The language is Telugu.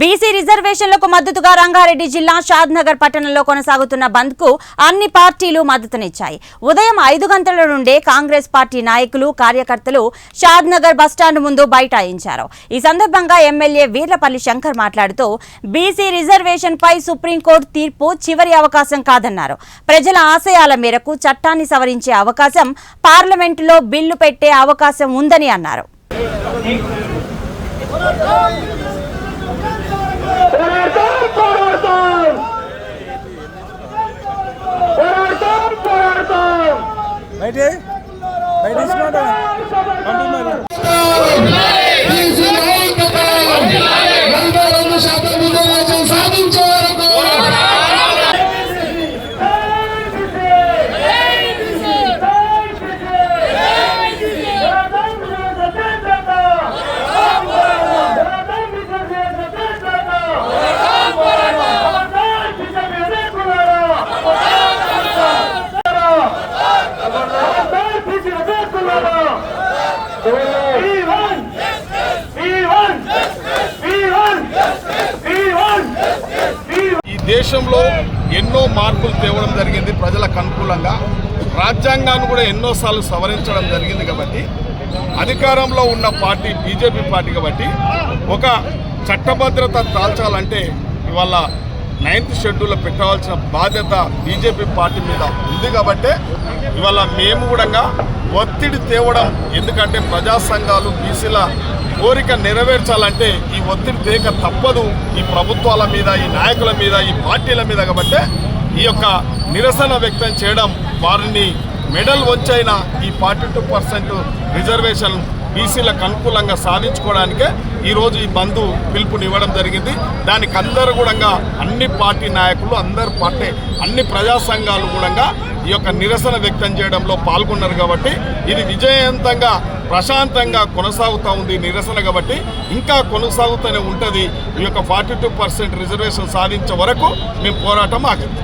బీసీ రిజర్వేషన్లకు మద్దతుగా రంగారెడ్డి జిల్లా షాద్ నగర్ పట్టణంలో కొనసాగుతున్న బంద్కు అన్ని పార్టీలు మద్దతునిచ్చాయి. ఉదయం ఐదు గంటల నుండే కాంగ్రెస్ పార్టీ నాయకులు కార్యకర్తలు షాద్ నగర్ బస్టాండ్ ముందు బైఠాయించారు. ఈ సందర్భంగా ఎమ్మెల్యే వీర్లపల్లి శంకర్ మాట్లాడుతూ బీసీ రిజర్వేషన్ పై సుప్రీంకోర్టు తీర్పు చివరి అవకాశం కాదన్నారు. ప్రజల ఆశయాల మేరకు చట్టాన్ని సవరించే అవకాశం పార్లమెంటులో బిల్లు పెట్టే అవకాశం ఉందని అన్నారు. Right here? Right, it's not a... దేశంలో ఎన్నో మార్పులు తేవడం జరిగింది ప్రజలకు అనుకూలంగా. రాజ్యాంగాన్ని కూడా ఎన్నోసార్లు సవరించడం జరిగింది కాబట్టి అధికారంలో ఉన్న పార్టీ బీజేపీ పార్టీ కాబట్టి ఒక చట్టభద్రత దాల్చాలంటే ఇవాళ నైన్త్ షెడ్యూల్లో పెట్టవలసిన బాధ్యత బీజేపీ పార్టీ మీద ఉంది కాబట్టి ఇవాళ మేము కూడా ఒత్తిడి తేవడం ఎందుకంటే ప్రజా సంఘాలు బీసీల కోరిక నెరవేర్చాలంటే ఈ ఒత్తిడి తేక తప్పదు. ఈ ప్రభుత్వాల మీద ఈ నాయకుల మీద ఈ పార్టీల మీద కాబట్టి ఈ యొక్క నిరసన వ్యక్తం చేయడం వారిని మెడల్ వంచైన ఈ ఫార్టీ టూ పర్సెంట్ రిజర్వేషన్ బీసీలకు అనుకూలంగా సాధించుకోవడానికే ఈరోజు ఈ బంధు పిలుపునివ్వడం జరిగింది. దానికి అందరూ కూడా అన్ని పార్టీ నాయకులు అందరు పార్టీ అన్ని ప్రజా సంఘాలు కూడా ఈ యొక్క నిరసన వ్యక్తం చేయడంలో పాల్గొన్నారు కాబట్టి ఇది విజయవంతంగా ప్రశాంతంగా కొనసాగుతూ ఉంది నిరసన కాబట్టి ఇంకా కొనసాగుతూనే ఉంటుంది. ఈ యొక్క ఫార్టీ టూ పర్సెంట్ రిజర్వేషన్ సాధించే వరకు మేము పోరాటం ఆగింది